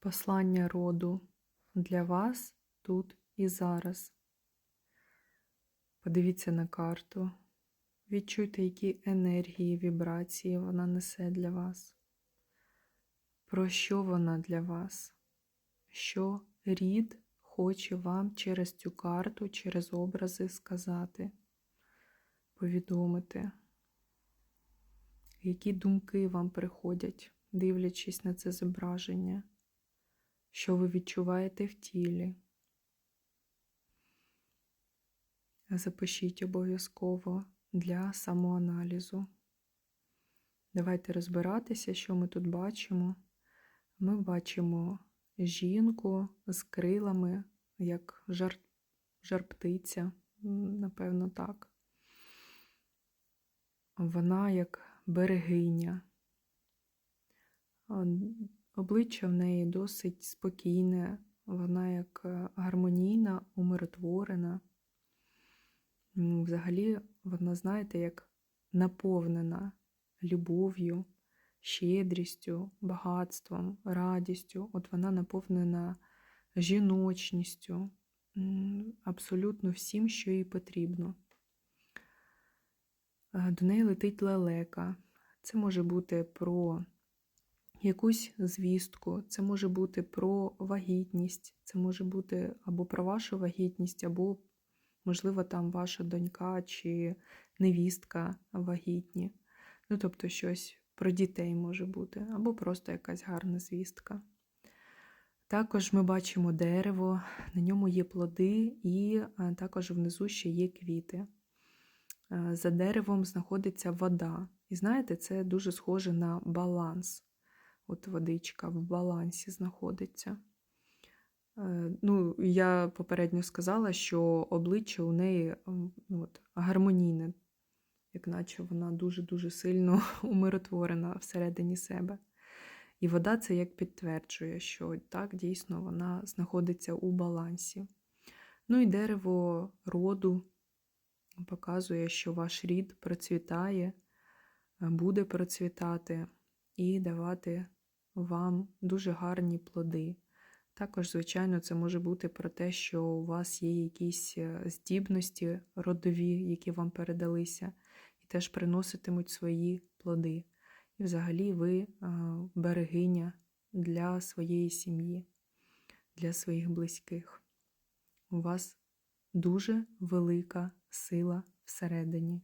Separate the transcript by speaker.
Speaker 1: Послання роду для вас тут і зараз. Подивіться на карту. Відчуйте, які енергії, вібрації вона несе для вас. Про що вона для вас? Що рід хоче вам через цю карту, через образи сказати, повідомити? Які думки вам приходять, дивлячись на це зображення? Що ви відчуваєте в тілі? Запишіть обов'язково для самоаналізу. Давайте розбиратися, що ми тут бачимо. Ми бачимо жінку з крилами, як жар, жар-птиця, напевно, так. Вона як берегиня. Обличчя в неї досить спокійне, вона як е, гармонійна, умиротворена. Взагалі, вона, знаєте, як наповнена любов'ю, щедрістю, багатством, радістю. От вона наповнена жіночністю, абсолютно всім, що їй потрібно. Е, До неї летить лелека. Це може бути про якусь звістку, це може бути про вагітність, це може бути або про вашу вагітність, або, можливо, там ваша донька чи невістка вагітні. Ну, тобто, щось про дітей може бути, або просто якась гарна звістка. Також ми бачимо дерево, на ньому є плоди, і е, також внизу ще є квіти. Е, За деревом знаходиться вода. І знаєте, це дуже схоже на баланс. От водичка в балансі знаходиться. Е, Ну, я попередньо сказала, що обличчя у неї ну, от, гармонійне, як наче вона дуже-дуже сильно умиротворена всередині себе. І вода це як підтверджує, що так дійсно вона знаходиться у балансі. Ну і дерево роду показує, що ваш рід процвітає, е, буде процвітати і давати вам дуже гарні плоди. Також, звичайно, це може бути про те, що у вас є якісь е, здібності родові, які вам передалися, і теж приноситимуть свої плоди. І взагалі ви е, берегиня для своєї сім'ї, для своїх близьких. У вас дуже велика сила всередині.